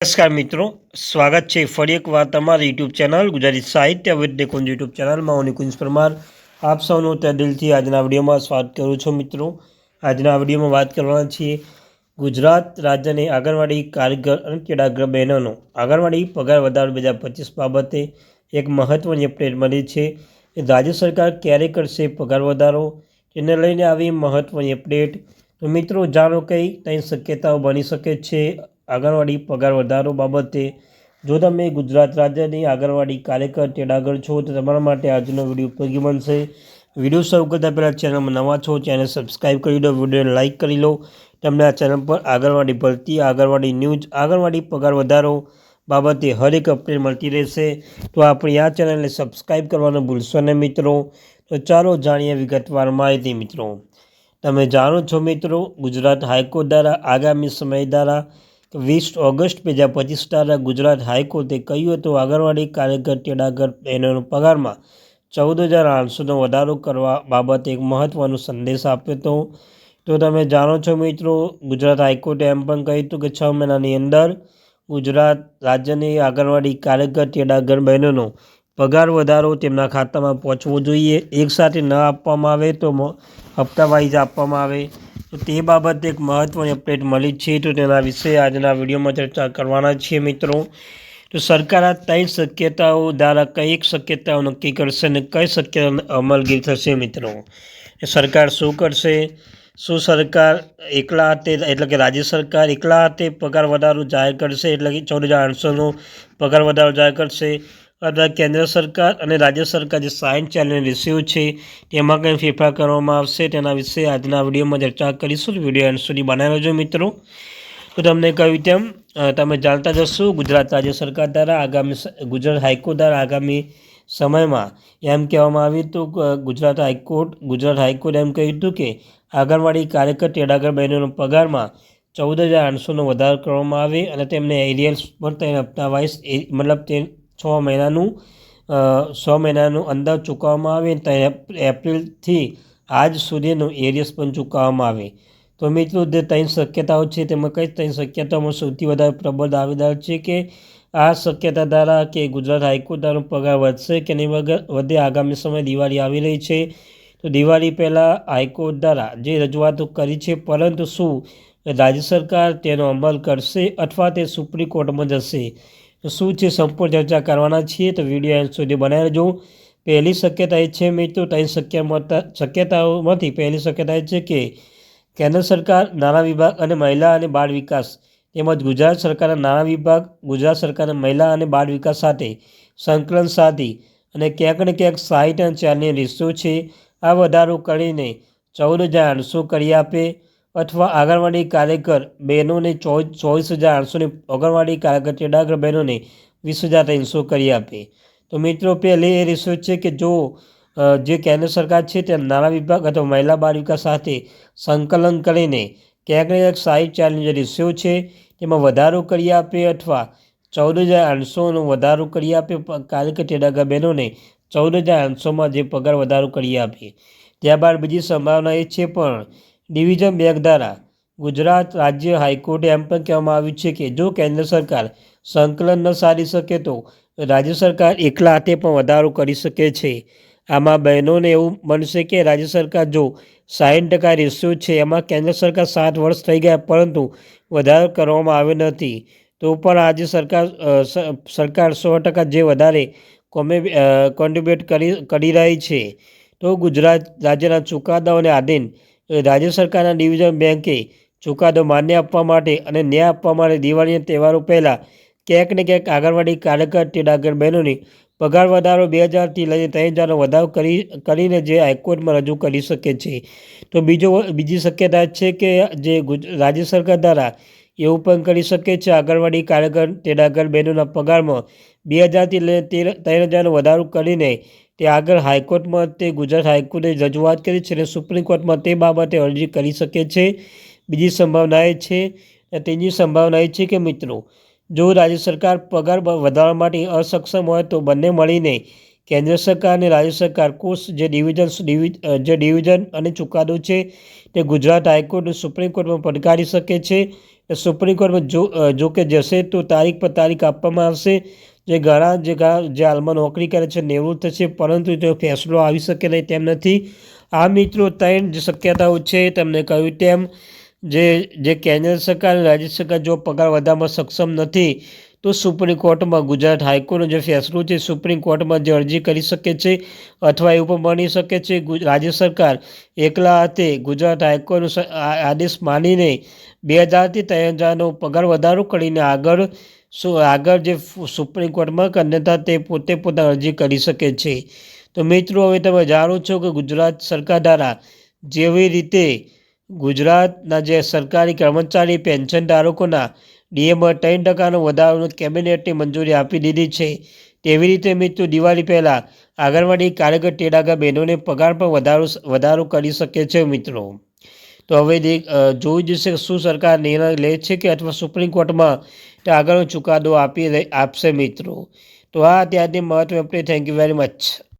નમસ્કાર મિત્રો, સ્વાગત છે ફરી એક વાર તમારી યુટ્યુબ ચેનલ ગુજરાતી સાહિત્ય વિદ યુટ્યુબ ચેનલમાં હું નિકુંજ પરમાર. આપ સૌનું તે દિલથી આજના વિડીયોમાં સ્વાગત કરું છું મિત્રો. આજના વિડીયોમાં વાત કરવાના છીએ ગુજરાત રાજ્યની આંગણવાડી કારીગર અને કેડાગ્ર બહેનોનો. આંગણવાડી પગાર વધારો બે પચીસ બાબતે એક મહત્ત્વની અપડેટ મળી છે રાજ્ય સરકાર ક્યારે કરશે પગાર વધારો તેને લઈને આવી મહત્ત્વની અપડેટ. તો મિત્રો, જાણો કઈ કંઈ શક્યતાઓ બની શકે છે. આંગણવાડી પગાર વધારો બાબતે જો તમે ગુજરાત રાજ્યની આંગણવાડી કાર્યકર, તેડાગર છો, તો તમારા માટે આજનો વીડિયો ઉપયોગી બનશે. વીડિયો શરૂ કરતાં પહેલાં ચેનલમાં નવા છો, ચેનલ સબસ્ક્રાઈબ કરી દો, વિડીયોને લાઇક કરી લો. તમને આ ચેનલ પર આંગણવાડી ભરતી, આંગણવાડી ન્યૂઝ, આંગણવાડી પગાર વધારો બાબતે હરેક અપડેટ મળતી રહેશે. તો આપણી આ ચેનલને સબસ્ક્રાઈબ કરવાનું ભૂલશો નહીં મિત્રો. તો ચાલો જાણીએ વિગતવાર માહિતી મિત્રો. તમે જાણો છો મિત્રો, ગુજરાત હાઈકોર્ટ દ્વારા આગામી સમય દ્વારા વીસ ઓગસ્ટ બે હજાર પચીસ દ્વારા ગુજરાત હાઈકોર્ટે કહ્યું હતું, આંગણવાડી કાર્યકર ટેડાગર બહેનોનો પગારમાં ચૌદ હજાર આઠસોનો વધારો કરવા બાબતે એક મહત્ત્વનો સંદેશ આપ્યો હતો. તો તમે જાણો છો મિત્રો, ગુજરાત હાઈકોર્ટે એમ પણ કહ્યું હતું કે છ મહિનાની અંદર ગુજરાત રાજ્યની આંગણવાડી કાર્યકર તેડાગર બહેનોનો પગાર વધારો તેમના ખાતામાં પહોંચવો જોઈએ. એકસાથે ન આપવામાં આવે તો હપ્તા વાઇઝ આપવામાં આવે. તો તે બાબતે એક મહત્ત્વની અપડેટ મળી છે. તો તેના વિશે આજના વિડીયોમાં ચર્ચા કરવાના છીએ મિત્રો. તો સરકાર આ ત્રણ શક્યતાઓ દ્વારા કઈ શક્યતાઓ નક્કી કરશે અને કઈ શક્યતા અમલગીર થશે મિત્રો? સરકાર શું કરશે? શું સરકાર એકલા હાથે, એટલે કે રાજ્ય સરકાર એકલા હાથે પગાર વધારો જાહેર કરશે? એટલે કે ચૌદ હજાર આઠસોનો પગાર વધારો જાહેર કરશે? અથવા કેન્દ્ર સરકાર અને રાજ્ય સરકાર જે સાયન્સ ચેનલ રિસીવ છે, તેમાં કંઈ ફેરફાર કરવામાં આવશે, તેના વિશે આજના વિડીયોમાં ચર્ચા કરીશું. વીડિયો એન્ડ સુધી બનાવી લેજો મિત્રો. તો તમને કહ્યું તેમ તમે જાણતા જશો ગુજરાત રાજ્ય સરકાર દ્વારા આગામી ગુજરાત હાઈકોર્ટ દ્વારા આગામી સમયમાં એમ કહેવામાં આવ્યું હતું Gujarat high court Gujarat high court એમ કહ્યું હતું કે, આંગણવાડી કાર્યકર તેડાગર બહેનોનો પગારમાં ચૌદ હજાર આઠસોનો વધારો કરવામાં આવે અને તેમને એરિયલ્સ પર તેને એ, મતલબ તે છ મહિનાનું છ મહિનાનું અંદાજ ચૂકવવામાં આવે તો એપ્રિલથી આજ સુધીનું એરિયસ પણ ચૂકવવામાં આવે. તો મિત્રો, જે ત્રણ શક્યતાઓ છે, તેમાં કઈ ત્રણ શક્યતાઓમાં સૌથી વધારે પ્રબળ દાવેદાર છે કે આ શક્યતા દ્વારા કે ગુજરાત હાઈકોર્ટ દ્વારા પગાર વધશે કે નહીં વગર વધે? આગામી સમય દિવાળી આવી રહી છે. તો દિવાળી પહેલાં હાઈકોર્ટ દ્વારા જે રજૂઆતો કરી છે, પરંતુ શું રાજ્ય સરકાર તેનો અમલ કરશે અથવા તે સુપ્રીમ કોર્ટમાં જશે? તો શું છે, સંપૂર્ણ ચર્ચા કરવાના છીએ. તો વીડિયો એન્ડ સુધી બનાવી રહેજો. પહેલી શક્યતા એ છે મિત્રો, ત્રણ શક્ય શક્યતાઓમાંથી પહેલી શક્યતા એ છે કે કેન્દ્ર સરકાર, નાણાં વિભાગ અને મહિલા અને બાળ વિકાસ તેમજ ગુજરાત સરકારના નાણાં વિભાગ, ગુજરાત સરકારના મહિલા અને બાળ વિકાસ સાથે સંકલન સાધી અને ક્યાંક ને ક્યાંક સાહીઠ અને ચારની રીસો છે. આ વધારો કરીને ચૌદ હજાર આઠસો કરી આપે. અથવા આંગણવાડી કાર્યકર બહેનોને ચોવીસ હજાર આઠસોની આંગણવાડી કાર્યકર તેડાગર બહેનોને વીસ હજાર ત્રણસો કરી આપે. તો મિત્રો, પહેલી એ રેશિયો છે કે જો જે કેન્દ્ર સરકાર છે તે નાણાં વિભાગ અથવા મહિલા બાળ વિકાસ સાથે સંકલન કરીને ક્યાંક ને ક્યાંક સાહીઠ ચાલની જે રેશિયો છે તેમાં વધારો કરી આપે અથવા ચૌદ હજાર આઠસોનો વધારો કરી આપે કાર્યકર તેડાગર બહેનોને ચૌદ હજાર આઠસોમાં જે પગાર વધારો કરી આપે. ત્યારબાદ બીજી સંભાવના એ છે પણ ડિવિઝન બેંક દ્વારા ગુજરાત રાજ્ય હાઈકોર્ટે એમ પણ કહેવામાં આવ્યું છે કે જો કેન્દ્ર સરકાર સંકલન ન સારી શકે તો રાજ્ય સરકાર એકલા હાથે પણ વધારો કરી શકે છે. આમાં બહેનોને એવું બનશે કે રાજ્ય સરકાર જો સાઠ ટકા રેશિયો છે, એમાં કેન્દ્ર સરકાર સાત વર્ષ થઈ ગયા પરંતુ વધારો કરવામાં આવ્યો નથી. તો પણ આજે સરકાર સરકાર સો ટકા જે વધારે કોમે કોન્ટ્રીબ્યુટ કરી કરી રહી છે. તો ગુજરાત રાજ્યના ચુકાદાઓને આધીન રાજ્ય સરકારના ડિવિઝન બેન્કે ચુકાદો માન્ય આપવા માટે અને ન્યાય આપવા માટે દિવાળીના તહેવારો પહેલાં ક્યાંક ને ક્યાંક આંગણવાડી કાર્યકર ટેડાગર બહેનોની પગાર વધારો બે હજારથી લઈને ત્રણ હજારનો વધારો કરી, કરીને જે હાઈકોર્ટમાં રજૂ કરી શકે છે. તો બીજો બીજી શક્યતા છે કે જે રાજ્ય સરકાર દ્વારા એવું પણ કરી શકે છે આંગણવાડી કાર્યકર તેડાગર બહેનોના પગારમાં બે હજારથી લઈને તેર, ત્રણ હજારનો વધારો કરીને તે આગળ હાઈકોર્ટમાં તે ગુજરાત હાઈકોર્ટે રજૂઆત કરી છે અને સુપ્રીમ કોર્ટમાં તે બાબતે અરજી કરી શકે છે. બીજી સંભાવના એ છે ત્રીજી સંભાવના એ છે કે મિત્રો, જો રાજ્ય સરકાર પગાર વધારવા માટે અસક્ષમ હોય તો બંને મળીને કેન્દ્ર સરકાર અને રાજ્ય સરકાર કોર્સ જે ડિવિઝન જે ડિવિઝન અને ચુકાદો છે તે ગુજરાત હાઈકોર્ટ સુપ્રીમ કોર્ટમાં પડકારી શકે છે. સુપ્રીમ કોર્ટમાં જો જો કે જશે તો તારીખ પર તારીખ આપવામાં આવશે. જે ઘણા જે જે હાલમાં નોકરી કરે છે, નિવૃત્ત છે, પરંતુ તે ફેસલો આવી શકે નહીં, તેમ નથી. આ મિત્રો ત્રણ જે શક્યતાઓ છે, તમને કહ્યું તેમ, જે જે કેન્દ્ર સરકાર અને રાજ્ય સરકાર જો પગાર વધારવામાં સક્ષમ નથી, તો સુપ્રીમ કોર્ટમાં ગુજરાત હાઈકોર્ટનો જે ફેસલો છે, સુપ્રીમ કોર્ટમાં જે અરજી કરી શકે છે, અથવા એવું પણ બની શકે છે રાજ્ય સરકાર એકલા હાથે ગુજરાત હાઈકોર્ટનો આદેશ માનીને બે હજારથી ત્રણ હજારનો પગાર વધારો કરીને આગળ શું આગળ જે સુપ્રીમ કોર્ટમાં કે અન્યથા તે પોતે પોતાની અરજી કરી શકે છે. તો મિત્રો, હવે તમે જાણો છો કે ગુજરાત સરકાર દ્વારા જેવી રીતે ગુજરાતના જે સરકારી કર્મચારી, પેન્શન ધારકોના ડીએમાં ત્રણ ટકાનો વધારાનો કેબિનેટની મંજૂરી આપી દીધી છે. તેવી રીતે મિત્રો, દિવાળી પહેલાં આંગણવાડી કાર્યકર તેડાગા બહેનોને પગાર પણ વધારો વધારો કરી શકે છે મિત્રો. તો હવે જોઈ જશે કે શું સરકાર નિર્ણય લે છે કે અથવા સુપ્રીમ કોર્ટમાં તે આગળનો ચુકાદો આપી આપશે મિત્રો. તો આ ત્યાંથી મહત્વ આપણે થેન્ક યુ વેરી મચ